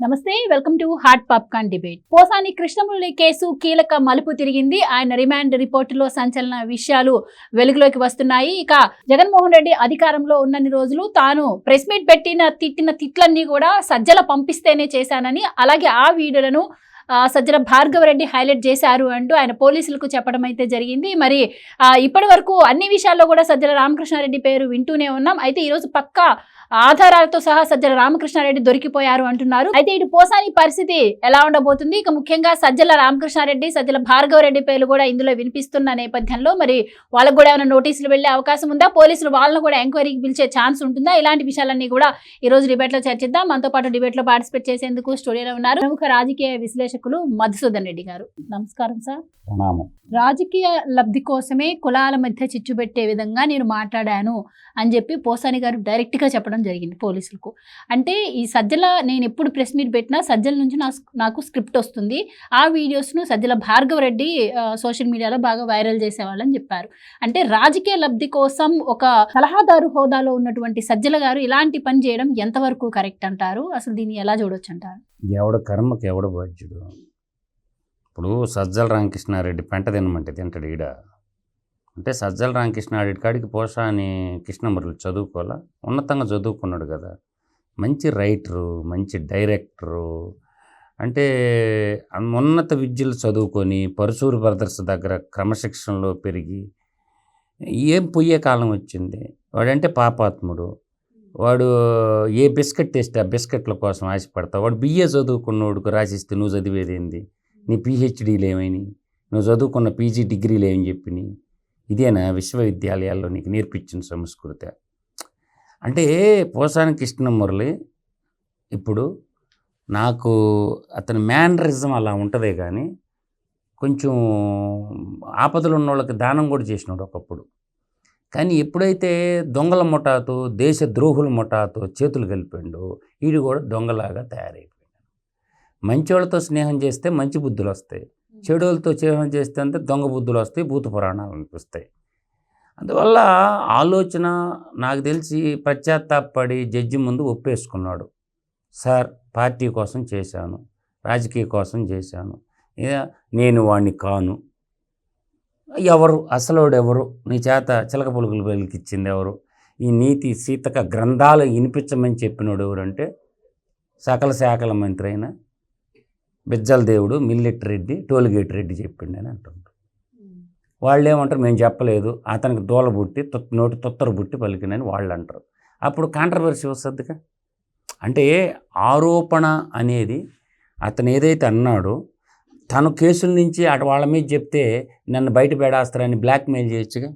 నమస్తే welcome to hot popcorn debate. Posani Krishnamurali case కీలక మలుపు తిరిగింది. ఆయన రిమాండ్ రిపోర్టులో సంచలన విషయాలు వెలుగులోకి వస్తున్నాయి. ఇక జగన్మోహన్ రెడ్డి అధికారంలో ఉన్నన్ని రోజులు తాను ప్రెస్ మీట్ పెట్టిన తిట్టిన తిట్లన్నీ కూడా సజ్జల పంపిస్తేనే చేశానని అలాగే ఆ వీడియోలను సజ్జల భార్గవరెడ్డి హైలైట్ చేశారు అంటూ ఆయన పోలీసులకు చెప్పడం అయితే జరిగింది. మరి ఆ, ఇప్పటి వరకు అన్ని విషయాల్లో కూడా సజ్జల రామకృష్ణారెడ్డి పేరు వింటూనే ఉన్నాం. అయితే ఈరోజు పక్కా ఆధారాలతో సహా సజ్జల రామకృష్ణారెడ్డి దొరికిపోయారు అంటున్నారు. అయితే ఇటు పోసాని పరిస్థితి ఎలా ఉండబోతుంది? ఇక ముఖ్యంగా సజ్జల రామకృష్ణారెడ్డి సజ్జల భార్గవరెడ్డి పేర్లు కూడా ఇందులో వినిపిస్తున్న నేపథ్యంలో మరి వాళ్ళకు కూడా ఏమైనా నోటీసులు వెళ్ళే అవకాశం ఉందా? పోలీసులు వాళ్ళను కూడా ఎంక్వైరీకి పిలిచే ఛాన్స్ ఉంటుందా? ఇలాంటి విషయాలన్నీ కూడా ఈ రోజు డిబేట్లో చర్చిద్దాం. మనతో పాటు డిబేట్లో పార్టిసిపేట్ చేసేందుకు స్టూడియోలో ఉన్నారు. ప్రముఖ రాజకీయ విశ్లేషకులు మధుసూదన్ రెడ్డి గారు. నమస్కారం సార్. రాజకీయ లబ్ధి కోసమే కులాల మధ్య చిచ్చు పెట్టే విధంగా నేను మాట్లాడాను అని చెప్పి పోసాని గారు డైరెక్ట్గా చెప్పడం జరిగింది పోలీసులకు. అంటే ఈ సజ్జల నేను ఎప్పుడు ప్రెస్ మీట్ పెట్టినా సజ్జల నుంచి నాకు స్క్రిప్ట్ వస్తుంది. ఆ వీడియోస్ను సజ్జల భార్గవ రెడ్డి సోషల్ మీడియాలో బాగా వైరల్ చేసేవాళ్ళని చెప్పారు. అంటే రాజకీయ లబ్ధి కోసం ఒక సలహాదారు హోదాలో ఉన్నటువంటి సజ్జల గారు ఇలాంటి పని చేయడం ఎంతవరకు కరెక్ట్ అంటారు? అసలు దీన్ని ఎలా చూడొచ్చు అంటారు? ఎవడ కర్మకి ఎవడ బాధ్యుడు? ఇప్పుడు సజ్జల రామకృష్ణారెడ్డి పెంట తినమంటే తింటాడు ఈడ. అంటే సజ్జల రామకృష్ణారెడ్డి కాడికి పోషా అని కృష్ణమురళి చదువుకోవాలా? ఉన్నతంగా చదువుకున్నాడు కదా. మంచి రైటరు మంచి డైరెక్టరు. అంటే ఉన్నత విద్యలు చదువుకొని పరశూరు బ్రదర్స్ దగ్గర క్రమశిక్షణలో పెరిగి ఏం పొయ్యే కాలం వచ్చింది? వాడంటే పాపాత్ముడు. వాడు ఏ బిస్కెట్ తెస్తే ఆ బిస్కెట్ల కోసం ఆశపడతావు? వాడు బిఏ చదువుకున్నోడుకు రాసిస్తే నువ్వు చదివేది ఏంది? నీ పిహెచ్డీలు ఏమైనాయి? నువ్వు చదువుకున్న పీజీ డిగ్రీలు ఏమని చెప్పినాయి? ఇదేనా విశ్వవిద్యాలయాల్లో నీకు నేర్పించిన సంస్కృతి? అంటే పోసాని కృష్ణమురళి ఇప్పుడు నాకు అతని మేనరిజం అలా ఉంటుందే కానీ కొంచెం ఆపదలు ఉన్న వాళ్ళకి దానం కూడా చేసినాడు ఒకప్పుడు. కానీ ఎప్పుడైతే దొంగల ముఠాతో దేశ ద్రోహుల ముఠాతో చేతులు కలిపాడో వీడు కూడా దొంగలాగా తయారైపోయాడు. మంచోళ్ళతో స్నేహం చేస్తే మంచి బుద్ధులు వస్తాయి. చెడులతో స్నేహం చేస్తే అంతే దొంగ బుద్ధులు వస్తాయి భూత పురాణాలు అనిపిస్తాయి. అందువల్ల ఆలోచన నాకు తెలిసి పశ్చాత్తాపడి జడ్జి ముందు ఒప్పేసుకున్నాడు. సార్ పార్టీ కోసం చేశాను రాజకీయ కోసం చేశాను. నేను వాడిని కాను. ఎవరు? అసలోడు ఎవరు నీ చేత చిలక పులుగులు వెలికిచ్చింది ఎవరు? ఈ నీతి సీతక గ్రంథాలు వినిపించమని చెప్పినోడు ఎవరంటే సకల శాఖల మంత్రి అయిన బిజ్జల దేవుడు మిల్లెట్ రెడ్డి టోల్గేట్ రెడ్డి చెప్పిండు అని అంటుంటారు వాళ్ళు ఏమంటారు మేము చెప్పలేదు. అతనికి దూల బుట్టి నోటి తొత్తర బుట్టి పలికినని వాళ్ళు అంటారు అప్పుడు కాంట్రవర్సీ వస్తుందిగా? అంటే ఆరోపణ అనేది అతను ఏదైతే అన్నాడో తను కేసుల నుంచి అటు వాళ్ళ మీద చెప్తే నన్ను బయట పెడేస్తారని బ్లాక్మెయిల్ చేయొచ్చుగా?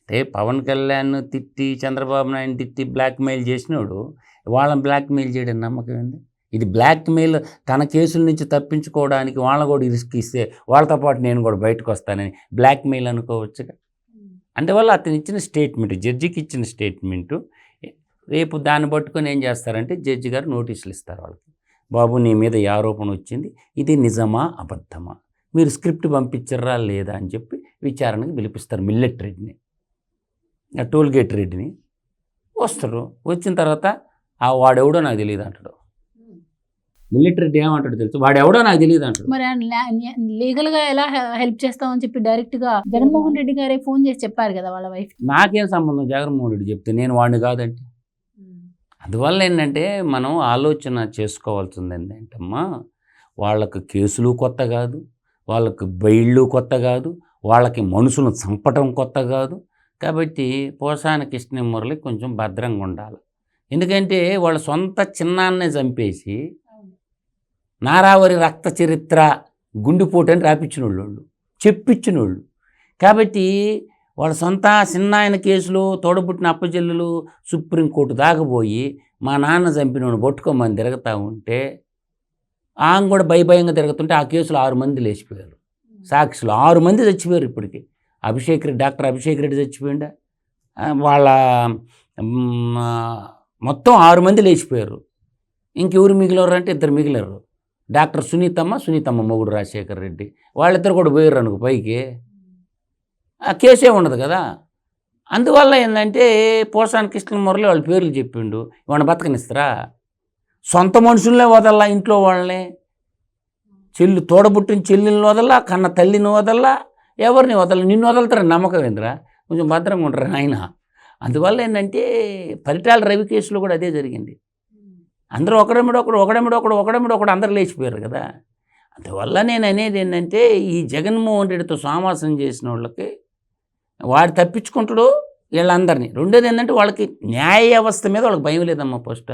అంటే పవన్ కళ్యాణ్ తిట్టి చంద్రబాబు నాయుడు తిట్టి బ్లాక్మెయిల్ చేసినోడు వాళ్ళని బ్లాక్మెయిల్ చేయడం నమ్మకం ఏంది? ఇది బ్లాక్మెయిల్ తన కేసుల నుంచి తప్పించుకోవడానికి వాళ్ళని కూడా రిస్క్ ఇస్తే వాళ్ళతో పాటు నేను కూడా బయటకు వస్తానని బ్లాక్మెయిల్ అనుకోవచ్చుగా? అందువల్ల అతను ఇచ్చిన స్టేట్మెంట్ జడ్జికి ఇచ్చిన స్టేట్మెంటు రేపు దాన్ని పట్టుకొని ఏం చేస్తారంటే జడ్జి గారు నోటీసులు ఇస్తారు వాళ్ళకి. బాబు నీ మీద ఈ ఆరోపణ వచ్చింది ఇది నిజమా అబద్ధమా? మీరు స్క్రిప్ట్ పంపించరా లేదా అని చెప్పి విచారణకు పిలిపిస్తారు మిల్లెట్ రెడ్డిని. ఆ టోల్ గేట్ రెడ్డిని. వస్తారు. వచ్చిన తర్వాత ఆ వాడెవడో నాకు తెలియదు అంటాడు. మిల్లెట్ రెడ్డి ఏమంటాడు తెలుసు. వాడెవడో నాకు తెలియదు అంటాడు. మరి లీగల్గా ఎలా హెల్ప్ చేస్తామని చెప్పి డైరెక్ట్గా జగన్మోహన్ రెడ్డి గారే ఫోన్ చేసి చెప్పారు కదా వాళ్ళ వైఫ్. నాకేం సంబంధం? జగన్మోహన్ రెడ్డి చెప్తే నేను వాడిని కాదంటే అందువల్ల ఏంటంటే మనం ఆలోచన చేసుకోవాల్సింది ఏంటంటమ్మా వాళ్ళకి కేసులు కొత్త కాదు వాళ్ళకి బయళ్ళు కొత్త కాదు వాళ్ళకి మనుషులను చంపటం కొత్త కాదు. కాబట్టి పోసాని కృష్ణమురళి కొంచెం భద్రంగా ఉండాలి. ఎందుకంటే వాళ్ళ సొంత చిన్నాన్నే చంపేసి నారావరి రక్త చరిత్ర గుండెపోటు అని రాపించిన వాళ్ళు చెప్పించిన వాళ్ళు కాబట్టి వాళ్ళ సొంత చిన్న కేసులో తోడబుట్టిన అప్పచెల్లెలు సుప్రీంకోర్టు దాకపోయి మా నాన్న చంపినోడు పట్టుకోమని తిరుగుతూ ఉంటే ఆమె కూడా భయభయంగా తిరుగుతుంటే ఆ కేసులో ఆరు మంది లేచిపోయారు. సాక్షులు ఆరు మంది చచ్చిపోయారు ఇప్పటికి. అభిషేక్ రెడ్డి డాక్టర్ అభిషేక్ రెడ్డి చచ్చిపోయిండా? వాళ్ళ మొత్తం ఆరు మంది లేచిపోయారు. ఇంకెవరు మిగిలారు అంటే ఇద్దరు మిగిలారు. డాక్టర్ సునీతమ్మ సునీతమ్మ మొగుడు రాజశేఖర్ రెడ్డి. వాళ్ళిద్దరు కూడా పోయారు అనుకో పైకి. కేసే ఉండదు కదా. అందువల్ల ఏంటంటే పోసాని కృష్ణ మురళి వాళ్ళ పేర్లు చెప్పిండు. వాడిని బతకనిస్తారా? సొంత మనుషుల్నే వదల్లా ఇంట్లో వాళ్ళని? చెల్లి తోడబుట్టిన చెల్లిని వదల్లా కన్న తల్లిని వదల్లా? ఎవరిని వదల నిన్ను వదలుతారు నమ్మకం ఏంద్రా? కొంచెం భద్రంగా ఉంటారు ఆయన అందువల్ల ఏంటంటే పరిటాల రవి కేసులో కూడా అదే జరిగింది. అందరూ ఒకడమిడొకడు ఒకడు ఒకడమిడొకడు ఒకడు ఒకడు అందరు లేచిపోయారు కదా. అందువల్ల నేను అనేది ఏంటంటే ఈ జగన్మోహన్ రెడ్డితో సామాసం చేసిన వాళ్ళకి వాడు తప్పించుకుంటాడు వీళ్ళందరినీ. రెండోది ఏంటంటే వాళ్ళకి న్యాయ వ్యవస్థ మీద వాళ్ళకి భయం లేదమ్మా ఫస్ట్.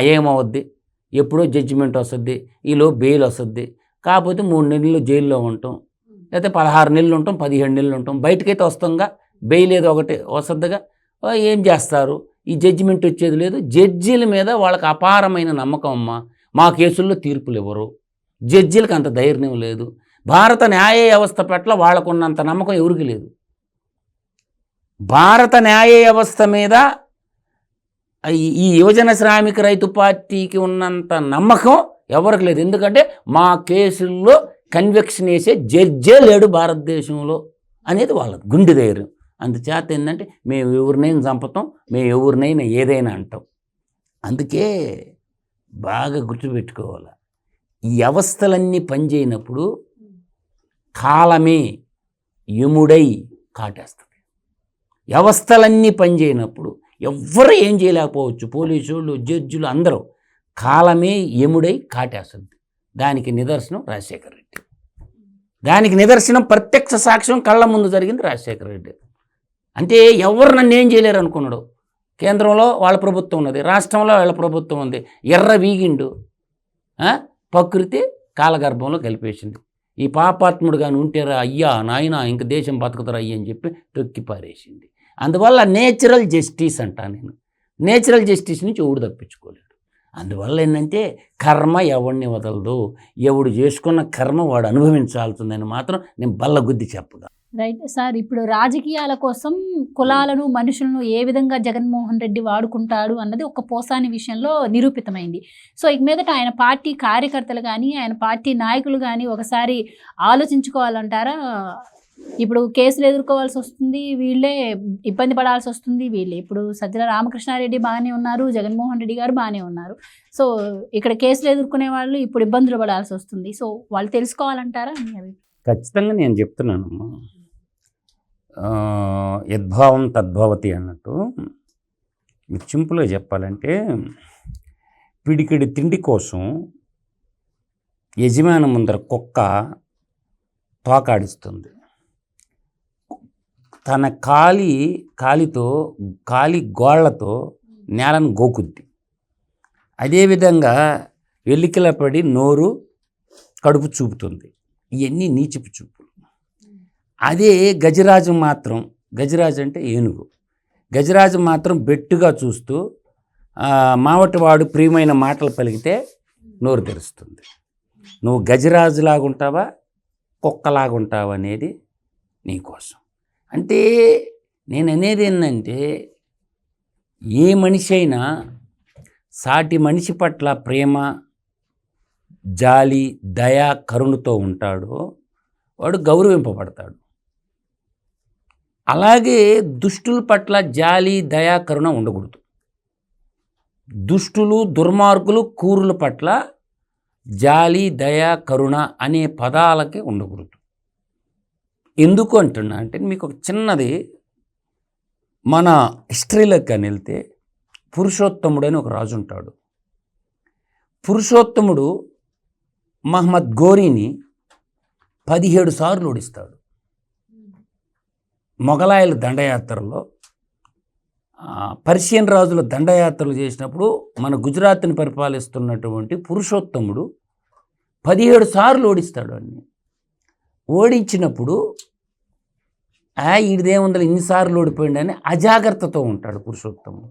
ఏమవుద్ది? ఎప్పుడో జడ్జిమెంట్ వస్తుంది ఈలో బెయిల్ వస్తుంది. కాకపోతే మూడు నెలలు జైల్లో ఉంటాం. లేకపోతే పదహారు నెలలు ఉంటాం పదిహేడు నెలలు ఉంటాం. బయటకైతే వస్తాంగా బెయిల్ ఏదో ఒకటి వస్తుందిగా. ఏం చేస్తారు? ఈ జడ్జిమెంట్ వచ్చేది లేదు. జడ్జీల మీద వాళ్ళకి అపారమైన నమ్మకం అమ్మా. మా కేసుల్లో తీర్పులు ఇవ్వరు. జడ్జీలకు అంత ధైర్యం లేదు. భారత న్యాయ వ్యవస్థ పట్ల వాళ్ళకున్నంత నమ్మకం ఎవరికి లేదు. భారత న్యాయ వ్యవస్థ మీద ఈ- ఈ యువజన శ్రామిక రైతు పార్టీకి ఉన్నంత నమ్మకం ఎవరికి లేదు. ఎందుకంటే మా కేసుల్లో కన్వెక్షన్ వేసే జడ్జే లేడు భారతదేశంలో అనేది వాళ్ళ గుండె ధైర్యం అందుచేత ఏంటంటే మేము ఎవరినైనా చంపుతాం మేము ఎవరినైనా ఏదైనా అంటాం. అందుకే బాగా గుర్తుపెట్టుకోవాలి. ఈ వ్యవస్థలన్నీ పనిచేయనప్పుడు కాలమే యముడై కాటేస్తుంది. వ్యవస్థలన్నీ పనిచేయనప్పుడు ఎవ్వరు ఏం చేయలేకపోవచ్చు. పోలీసులు జడ్జులు అందరూ కాలమే ఎముడై కాటేస్తుంది. దానికి నిదర్శనం రాజశేఖర రెడ్డి. దానికి నిదర్శనం ప్రత్యక్ష సాక్ష్యం కళ్ళ ముందు జరిగింది రాజశేఖర రెడ్డి. అంటే ఎవరు నన్ను ఏం చేయలేరు అనుకున్నాడు. కేంద్రంలో వాళ్ళ ప్రభుత్వం ఉన్నది రాష్ట్రంలో వాళ్ళ ప్రభుత్వం ఉంది. ఎర్ర వీగిండు ప్రకృతి కాలగర్భంలో కలిపేసింది. ఈ పాపాత్ముడు కానీ ఉంటేరా అయ్యా నాయన ఇంక దేశం బతుకుతారా అయ్యి అని చెప్పి తొక్కి పారేసింది అందువల్ల నేచురల్ జస్టిస్ అంటా నేను. నేచురల్ జస్టిస్ నుంచి ఎవడు తప్పించుకోలేడు. అందువల్ల ఏంటంటే కర్మ ఎవడిని వదలదు. ఎవడు చేసుకున్న కర్మ వాడు అనుభవించాల్సిందని మాత్రం నేను బల్లగుద్ది చెప్పగా రైట్. సార్ ఇప్పుడు రాజకీయాల కోసం కులాలను మనుషులను ఏ విధంగా జగన్మోహన్ రెడ్డి వాడుకుంటాడు అన్నది ఒక పోసాని విషయంలో నిరూపితమైంది. సో ఇక మీదట ఆయన పార్టీ కార్యకర్తలు కానీ ఆయన పార్టీ నాయకులు కానీ ఒకసారి ఆలోచించుకోవాలంటారా? ఇప్పుడు కేసులు ఎదుర్కోవాల్సి వస్తుంది వీళ్ళే ఇబ్బంది పడాల్సి వస్తుంది వీళ్ళే. ఇప్పుడు సజ్జల రామకృష్ణారెడ్డి బాగానే ఉన్నారు జగన్మోహన్ రెడ్డి గారు బాగానే ఉన్నారు. సో ఇక్కడ కేసులు ఎదుర్కొనే వాళ్ళు ఇప్పుడు ఇబ్బందులు పడాల్సి వస్తుంది. సో వాళ్ళు తెలుసుకోవాలంటారా? ఖచ్చితంగా నేను చెప్తున్నాను. యద్భావం తద్భవతి అన్నట్టు మీకు సింపుల్గా చెప్పాలంటే పిడికిడి తిండి కోసం యజమాని ముందర కుక్క తోకాడిస్తుంది. తన కాలి కాలితో కాలి గోళ్ళతో నేలను గోకుద్ది. అదేవిధంగా వెల్లికిల పడి నోరు కడుపు చూపుతుంది. ఇవన్నీ నీచిపు చూపులు. అదే గజరాజు మాత్రం గజరాజు అంటే ఏనుగు. గజరాజు మాత్రం బెట్టుగా చూస్తూ మావటివాడు ప్రియమైన మాటలు పలికితే నోరు తెరుస్తుంది. నువ్వు గజరాజులాగుంటావా ఉంటావా కుక్కలాగా ఉంటావా అనేది నీకోసం అంటే నేను అనేది ఏంటంటే ఏ మనిషి అయినా సాటి మనిషి పట్ల ప్రేమ జాలి దయా కరుణతో ఉంటాడో వాడు గౌరవింపబడతాడు. అలాగే దుష్టుల పట్ల జాలి దయా కరుణ ఉండకూడదు. దుష్టులు దుర్మార్గులు కూరుల పట్ల జాలి దయ కరుణ అనే పదాలకి ఉండకూడదు. ఎందుకు అంటున్నా అంటే మీకు ఒక చిన్నది మన హిస్టరీలోకి కానీ వెళ్తే పురుషోత్తముడు అని ఒక రాజు ఉంటాడు. పురుషోత్తముడు మహమ్మద్ గోరీని పదిహేడు సార్లు ఓడిస్తాడు. మొఘలాయల దండయాత్రలో పర్షియన్ రాజుల దండయాత్రలు చేసినప్పుడు మన గుజరాత్ని పరిపాలిస్తున్నటువంటి పురుషోత్తముడు పదిహేడు సార్లు ఓడిస్తాడు అన్ని. ఓడించినప్పుడు ఆ ఈడిదేముందని ఇన్నిసార్లు ఓడిపోయిండని అజాగ్రత్తతో ఉంటాడు పురుషోత్తముడు.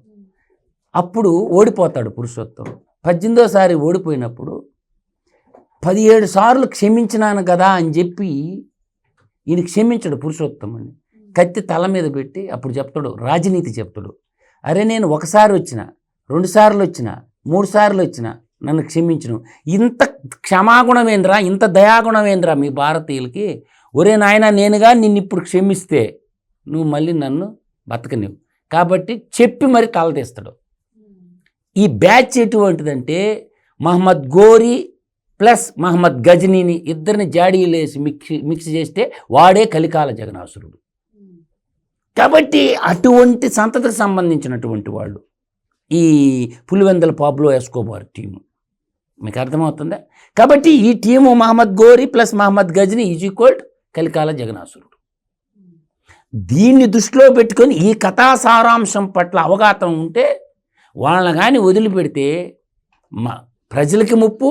అప్పుడు ఓడిపోతాడు పురుషోత్తముడు. పద్దెనిమిదోసారి ఓడిపోయినప్పుడు పదిహేడు సార్లు క్షమించినాను కదా అని చెప్పి ఈయన క్షమించడు పురుషోత్తముని కత్తి తల మీద పెట్టి అప్పుడు చెప్తాడు రాజనీతి చెప్తాడు అరే నేను ఒకసారి వచ్చిన రెండు సార్లు వచ్చిన మూడు సార్లు వచ్చిన నన్ను క్షమించను. ఇంత క్షమాగుణమేంద్రా ఇంత దయాగుణమేంద్రా మీ భారతీయులకి? ఒరే నాయన నేనుగా నిన్ను ఇప్పుడు క్షమిస్తే నువ్వు మళ్ళీ నన్ను బతకనివ్వు. కాబట్టి చెప్పి మరి తలదీస్తాడు ఈ బ్యాచ్ ఎటువంటిదంటే మహమ్మద్ గోరి ప్లస్ మహమ్మద్ గజనీని ఇద్దరిని జాడీలేసి మిక్స్ మిక్స్ చేస్తే వాడే కలికాల జగనాసురుడు కాబట్టి అటువంటి సంతతికి సంబంధించినటువంటి వాళ్ళు ఈ పులివెందల పాబ్లో ఎస్కోబార్ టీము. మీకు అర్థమవుతుందా? కాబట్టి ఈ team Mohammad Ghori plus Mohammad Ghazni is equalled కలికాల జగనాసురుడు దీన్ని దృష్టిలో పెట్టుకొని ఈ కథా సారాంశం పట్ల అవగాహన ఉంటే వాళ్ళని కానీ వదిలిపెడితే మా ప్రజలకి ముప్పు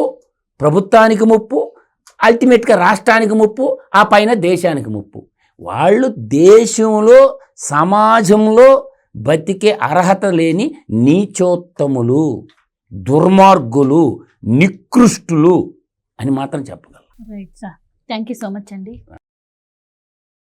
ప్రభుత్వానికి ముప్పు అల్టిమేట్గా రాష్ట్రానికి ముప్పు ఆ పైన దేశానికి ముప్పు. వాళ్ళు దేశంలో సమాజంలో బతికే అర్హత లేని నీచోత్తములు దుర్మార్గులు నికృష్టులు అని మాత్రం చెప్పగలం right sir thank you so much అండి.